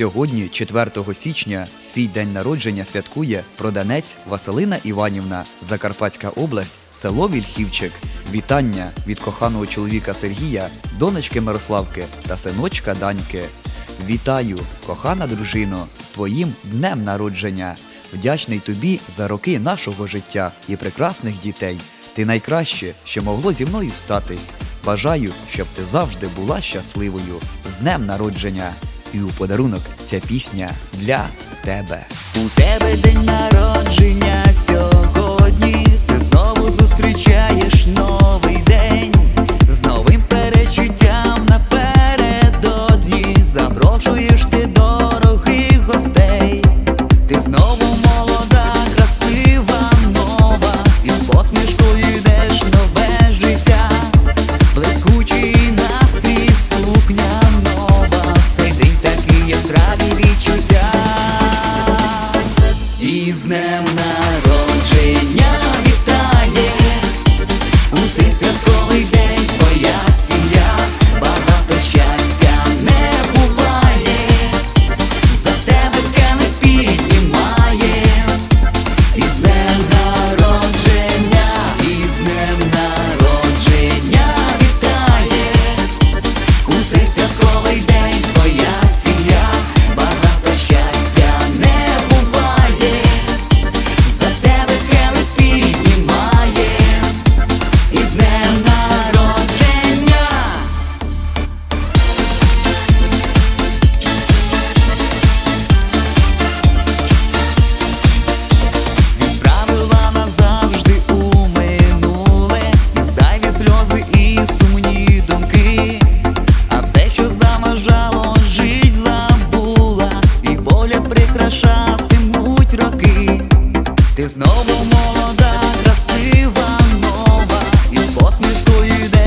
Сьогодні, 4 січня, свій день народження святкує проданець Василина Іванівна, Закарпатська область, село Вільхівчик. Вітання від коханого чоловіка Сергія, донечки Мирославки та синочка Даньки. Вітаю, кохана дружино, з твоїм днем народження. Вдячний тобі за роки нашого життя і прекрасних дітей. Ти найкраще, що могло зі мною статись. Бажаю, щоб ти завжди була щасливою. З днем народження! і у подарунок ця пісня для тебе. У тебе день народження сьогодні. Ти знову зустрічаєш новий день з новим перечуттям напередодні. Запрошує. Із народження вітає. У цей святковий день твоя сім'я, багато щастя не буває, за тебе не піднімає, із народження, із народження вітає. У цей святковий день. Знову молода, красива нова, із посмішкою йде.